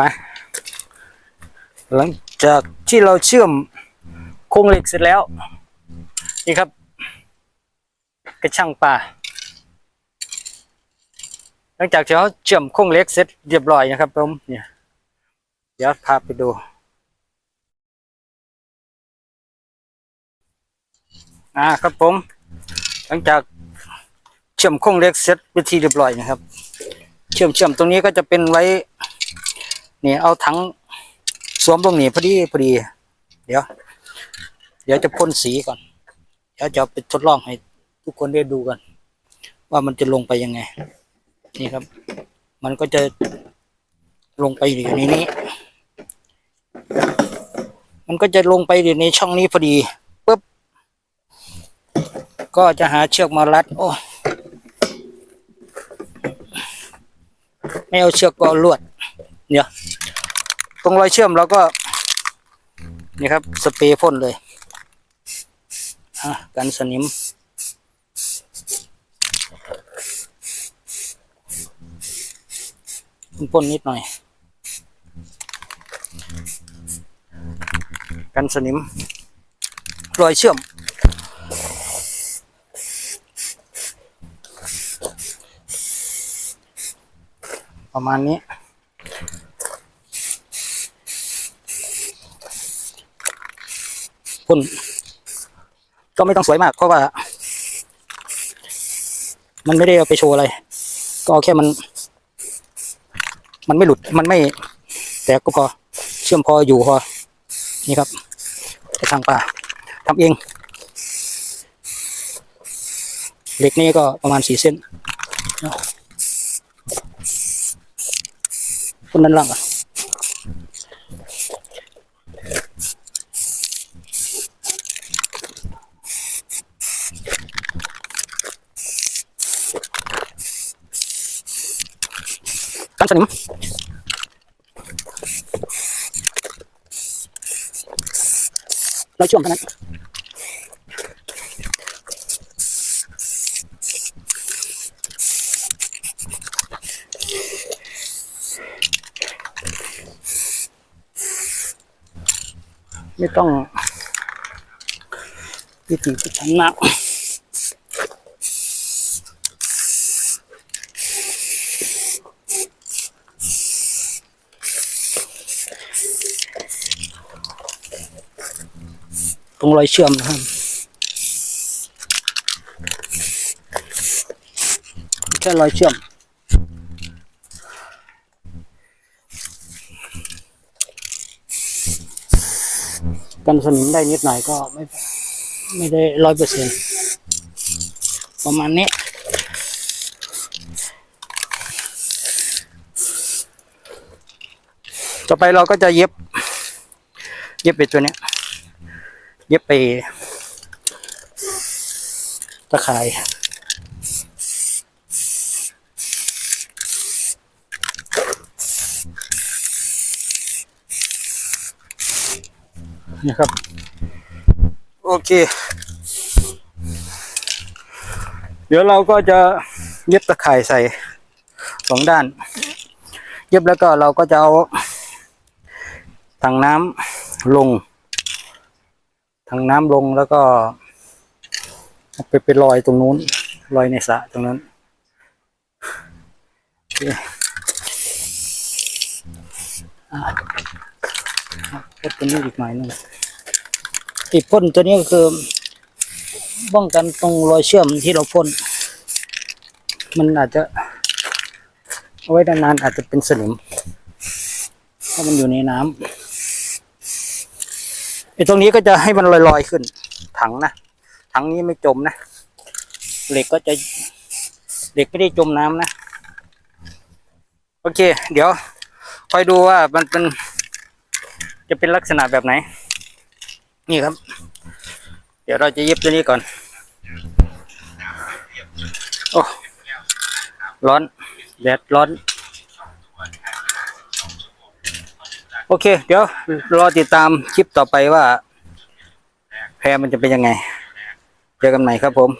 มาหลังจากที่เราเชื่อมโครงเหล็กเสร็จแล้ว นี่ครับ กระช่างปลาหลังจากที่เราเชื่อมโครงเหล็กเสร็จเรียบร้อยนะครับผมเนี่ยเดี๋ยวพาไปดูอ่าครับผม หลังจากเชื่อมโครงเหล็กเสร็จไปนที่เรียบร้อยนะครับ เชื่อมเชื่อมตรงนี้ก็จะเป็นไว้ นี่เอาถังสวมตรงนี้พอดีพอดี เดี๋ยว เดี๋ยวจะพ่นสีก่อน เดี๋ยวจะไปทดลองให้ทุกคนได้ดูกัน ว่ามันจะลงไปยังไง นี่ครับ มันก็จะลงไปอยู่ในนี้ มันก็จะลงไปอยู่ในช่องนี้พอดีปุ๊บ ก็จะหาเชือกมารัด โอ้ไม่เอาเชือกก็ลวดเนี่ย ตรงรอยเชื่อมเราก็ นี่ครับ สเปรย์พ่นเลยอะกันสนิม พ่นนิดหน่อย กันสนิม รอยเชื่อมประมาณนี้ พ่นก็ไม่ต้องสวยมากเพราะว่า มันไม่ได้เอาไปโชว์อะไร ก็แค่มัน มันไม่หลุดมันไม่ แตกก็พอเชื่อมพออยู่พอนี่ครับกระชังปลาทำเองเหล็กนี่ก็ประมาณสี่เส้นคนนั้นล่างอะ กันสนิมเราช่วงเท่านั้นไม่ต้องพิถีพิถันมาก ตรงรอยเชื่อมนะครับ แค่รอยเชื่อม กันสนิมได้นิดหน่อยก็ไม่ไม่ได้ร้อยเปอร์เซ็นต์ประมาณนี้ ต่อไปเราก็จะเย็บ เย็บไปตัวเนี้ย เย็บไปตะข่ายนะครับ โอเค เดี๋ยวเราก็จะเย็บตะข่ายใส่สองด้าน เย็บแล้วก็เราก็จะเอา ถังน้ำลง ทางน้ำลงแล้วก็ไปไปลอยตรงนู้นลอยในสระตรงนั้นโอเคอะพ่นตัวนี้อีกหน่อยหนึงอีกพ่นตัวนี้ก็คือป้องกันตรงรอยเชื่อมที่เราพ่นมันอาจจะเอาไว้นานๆอาจจะเป็นสนิมถ้ามันอยู่ในน้ำ ไอ้ตรงนี้ก็จะให้มันลอยๆขึ้น ถังนะถังนี้ไม่จมนะเหล็กก็จะเหล็กไม่ได้จมน้ำนะโอเค เดี๋ยวคอยดูว่ามันเป็น จะเป็นลักษณะแบบไหน นี่ครับ เดี๋ยวเราจะเย็บตัวนี้ก่อน โอ้ร้อนแดดร้อน โอเค เดี๋ยวรอติดตามคลิปต่อไปว่า แพรมันจะเป็นยังไง เจอกันใหม่ครับผม